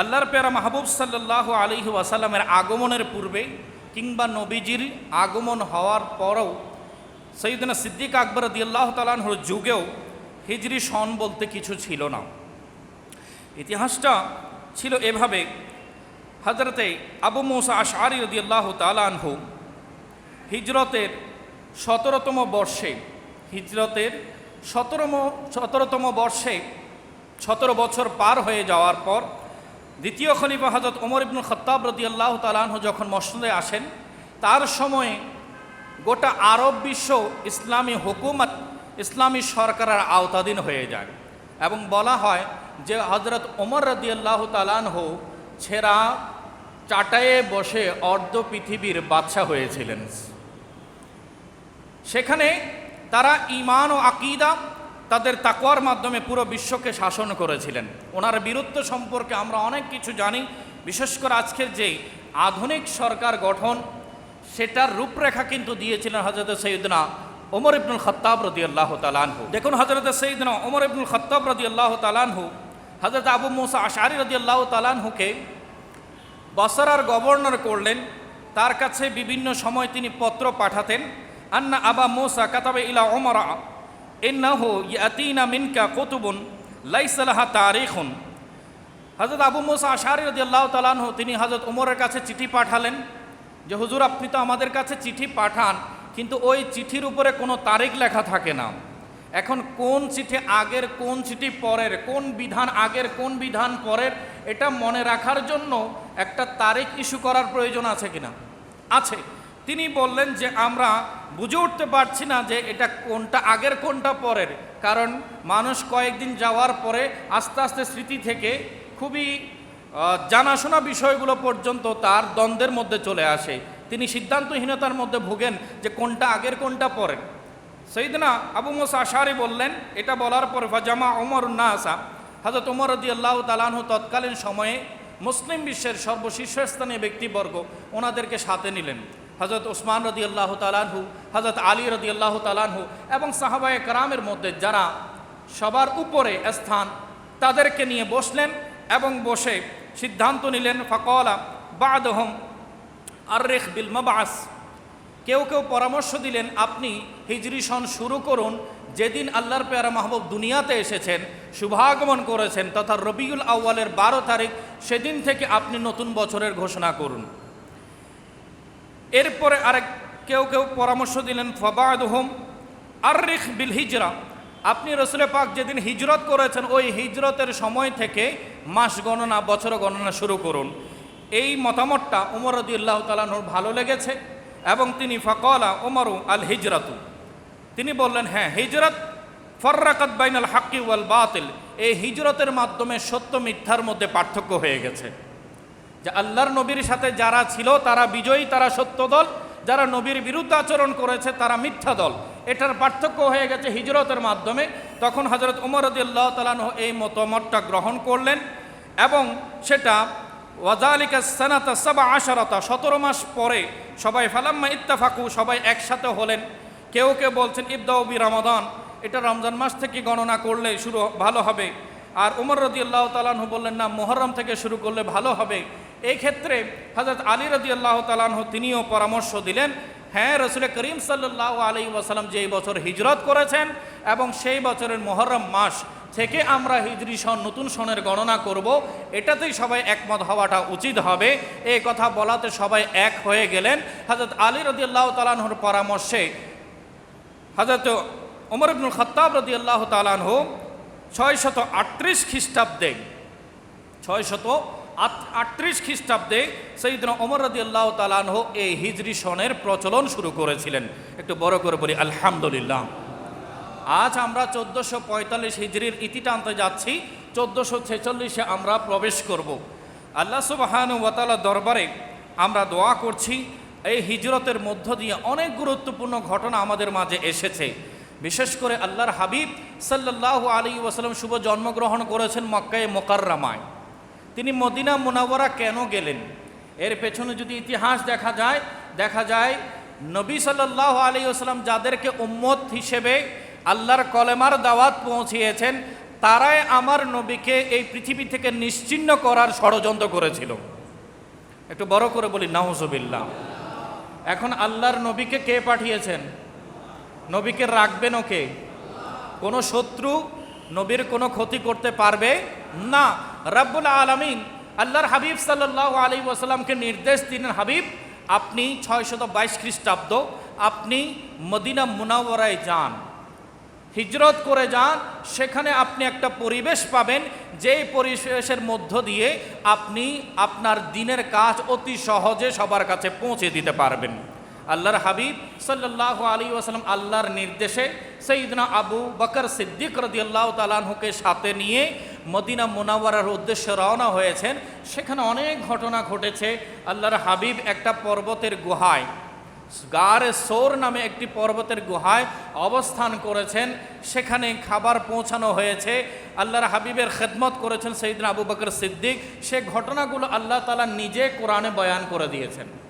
আল্লাহর পেয়ারা মাহবুব সাল্লাহ আলহি ওয়াসাল্লামের আগমনের পূর্বে কিংবা নবীজির আগমন হওয়ার পরও সৈয়দনা সিদ্দিক আকবর দিয়াল্লাহ তালাহর যুগেও হিজরি সন বলতে কিছু ছিল না। ইতিহাসটা ছিল এভাবে হজরতে আবু মৌসা আশারি রদিয়াল্লাহ তালানহু হিজরতের সতেরোতম বর্ষে, হিজরতের সতেরোম, সতেরোতম বর্ষে সতেরো বছর পার হয়ে যাওয়ার পর দ্বিতীয় খলিফা হজরত ওমর ইবনুল খত্তাব রদিয়াল্লাহ তালানহু যখন মসজিদে আসেন, তার সময়ে গোটা আরব বিশ্ব ইসলামী হুকুমত, ইসলামী সরকারের আওতাধীন হয়ে যায় এবং বলা হয় যে হজরত ওমর রদিয়াল্লাহ তালানহু ছেঁড়া চাটায়ে বসে অর্ধ পৃথিবীর বাদশা হয়েছিলেন। সেখানে তারা ইমান ও আকিদা তাদের তাকওয়ার মাধ্যমে পুরো বিশ্বকে শাসন করেছিলেন। ওনার বীরত্ব সম্পর্কে আমরা অনেক কিছু জানি। বিশেষ করে আজকের যে আধুনিক সরকার গঠন, সেটার রূপরেখা কিন্তু দিয়েছিলেন হজরত সৈয়দনা ওমর ইবনুল খত্তাব রদি আল্লাহ তালানহু দেখুন হজরত সৈয়দনা ওমর ইবনুল খত্তাব রদি আল্লাহ তালানহু হজরত আবু মুসা আশারি রদি আল্লাহ তালানহুকে বসরার গভর্নর করলেন। তার কাছে বিভিন্ন সময় তিনি পত্র পাঠাতেন। আন্না আবা মোসা কাতাবে ইলা ওমরা ইন্নাহু ইয়াতিনা মিনকা কুতুবুন লাইসালাহা তারিখুন। হজরত আবু মোসা আশারি রদিয়াল্লাহ তালানহ তিনি হজরত ওমরের কাছে চিঠি পাঠালেন যে, হুজুর, আপনি তো আমাদের কাছে চিঠি পাঠান, কিন্তু ওই চিঠির উপরে কোনো তারিখ লেখা থাকে না। এখন কোন চিঠি আগের, কোন চিঠি পরের, কোন বিধান আগের, কোন বিধান পরের, এটা মনে রাখার জন্য একটা তারিখ ইস্যু করার প্রয়োজন আছে কিনা? আছে। তিনি বললেন যে আমরা বুঝে উঠতে পারছি না যে এটা কোনটা আগের, কোনটা পরের। কারণ মানুষ কয়েকদিন যাওয়ার পরে আস্তে আস্তে স্মৃতি থেকে খুবই জানাশোনা বিষয়গুলো পর্যন্ত তার দ্বন্দ্বের মধ্যে চলে আসে। তিনি সিদ্ধান্তহীনতার মধ্যে ভুগেন যে কোনটা আগের, কোনটা পরের। সৈদনা আবু মোসা আশারি বললেন, এটা বলার পর ফাজামা ওমর না আসা হাজরত ওমর রদি আল্লাহ তালানহু তৎকালীন সময়ে মুসলিম বিশ্বের সর্বশীর্ষস্থানীয় ব্যক্তিবর্গ ওনাদেরকে সাথে নিলেন। হজরত ওসমান রদি আল্লাহ তালানহু হজরত আলী রদি আল্লাহ তালানহু এবং সাহাবায়ে কারামের মধ্যে যারা সবার উপরে স্থান তাদেরকে নিয়ে বসলেন এবং বসে সিদ্ধান্ত নিলেন, ফকলা বাদহম আর্রেখ বিল মাবাস। কেউ কেউ পরামর্শ দিলেন, আপনি হিজরি সন শুরু করুন, যেদিন আল্লাহর পেয়ারা মাহবুব দুনিয়াতে এসেছেন, শুভাগমন করেছেন, তথা রবিউল আউ্বালের বারো তারিখ, সেদিন থেকে আপনি নতুন বছরের ঘোষণা করুন। এরপরে আরেক কেউ কেউ পরামর্শ দিলেন ফবায়দ হোম আর্রিখ বিল হিজরা। আপনি রসুলে পাক যেদিন হিজরত করেছেন, ওই হিজরতের সময় থেকে মাস গণনা, বছর গণনা শুরু করুন। এই মতামতটা উমর রদিউল্লাহ তালানুর ভালো লেগেছে এবং তিনি ফকলা ওমরু আল হিজরাতু। তিনি বললেন হ্যাঁ হিজরত ফর্রাকাত বাইনাল হাক্কি ওয়াল বাতিল। এই হিজরতের মাধ্যমে সত্য মিথ্যার মধ্যে পার্থক্য হয়ে গেছে। যে আল্লাহর নবীর সাথে যারা ছিল, তারা বিজয়ী, তারা সত্য দল। যারা নবীর বিরুদ্ধে আচরণ করেছে, তারা মিথ্যা দল। এটার পার্থক্য হয়ে গেছে হিজরতের মাধ্যমে। তখন হজরত উমর রদিয়াল্লাহ তালানহ এই মতামতটা গ্রহণ করলেন এবং সেটা ওয়াজালিকা সানাতা সাবা আশারতা সতেরো মাস পরে সবাই, ফালাম্মা ইত্তাফাকু সবাই একসাথে হলেন। কেউ কেউ বলছেন ইবদাউবি রমাদান এটা রমজান মাস থেকে গণনা করলে শুরু, ভালো হবে। আর উমর রদি আল্লাহ তালাহু বললেন, না মোহরম থেকে শুরু করলে ভালো হবে। এই ক্ষেত্রে হজরত আলী রদি আল্লাহ তালাহু তিনিও পরামর্শ দিলেন হ্যাঁ রসুল করিম সাল্লাহ আলী ওয়াসালাম যে বছর হিজরত করেছেন এবং সেই বছরের মোহরম মাস থেকে আমরা হিজরি সন, নতুন সনের গণনা করব, এটাতেই সবাই একমত হওয়াটা উচিত হবে। এই কথা বলাতে সবাই এক হয়ে গেলেন। হজরত আলী রদি আল্লাহ তালাহুর পরামর্শে হজরত ওমর ইবনুল খত্তাব রদি আল্লাহ তালানহ ছয় শত আটত্রিশ খ্রিস্টাব্দে ছয় শত আটত্রিশ খ্রিস্টাব্দে সৈদিন ওমর রদি আল্লাহ তালানহ এই হিজরি সনের প্রচলন শুরু করেছিলেন। একটু বড় করে বলি, আলহামদুলিল্লাহ। আজ আমরা চোদ্দোশো পঁয়তাল্লিশ হিজরির ইতি টানতে যাচ্ছি, চোদ্দোশো ছেচল্লিশে আমরা প্রবেশ করব। আল্লাহ সুবাহান ওয়াতালা দরবারে আমরা দোয়া করছি, এই হিজরতের মধ্য দিয়ে অনেক গুরুত্বপূর্ণ ঘটনা আমাদের মাঝে এসেছে। বিশেষ করে আল্লাহর হাবিব সাল্লাহ আলী ওয়াসালাম শুভ জন্মগ্রহণ করেছেন মক্কায় মোকাররামায়। তিনি মদিনা মুনাওয়ারা কেন গেলেন? এর পেছনে যদি ইতিহাস দেখা যায় দেখা যায়, নবী সাল্লাহ আলী যাদেরকে উম্মত হিসেবে আল্লাহর কলেমার দাওয়াত পৌঁছিয়েছেন, তারাই আমার নবীকে এই পৃথিবী থেকে নিশ্চিন্ন করার ষড়যন্ত্র করেছিল। একটু বড় করে বলি, নাউজবিল্লাহ। এখন আল্লাহর নবীকে কে পাঠিয়েছেন? নবীকে রাখবেন ওকে? কোনো শত্রু নবীর কোনো ক্ষতি করতে পারবে? না। রাব্বুল আলামিন আল্লাহর হাবিব সাল্লাহ আলী ওয়াসাল্লামকে নির্দেশ দিলেন, হাবিব, আপনি ছয়শত বাইশ খ্রিস্টাব্দ, আপনি মদিনা মুনাওয়ারায় যান, হিজরত করে যান, সেখানে আপনি একটা পরিবেশ পাবেন, যেই পরিবেশের মধ্য দিয়ে আপনি আপনার দিনের কাজ অতি সহজে সবার কাছে পৌঁছে দিতে পারবেন। আল্লাহর হাবিব সাল্লাহ আলী ওয়াসালাম আল্লাহর নির্দেশে সঈদনা আবু বকর সিদ্দিক রদি আল্লাহ তালাহুকে সাথে নিয়ে মদিনা মুনাওয়ারার উদ্দেশ্যে রওনা হয়েছেন। সেখানে অনেক ঘটনা ঘটেছে। আল্লাহর হাবিব একটা পর্বতের গুহায়, গারে সোর নামে একটি পর্বতের গুহায় অবস্থান করেছেন। সেখানে খাবার পৌঁছানো হয়েছে। আল্লাহর হাবিবের খেদমত করেছেন সঈদিন আবু বকর সিদ্দিক। সে ঘটনাগুলো আল্লাহ তালা নিজে কোরআনে বয়ান করে দিয়েছেন।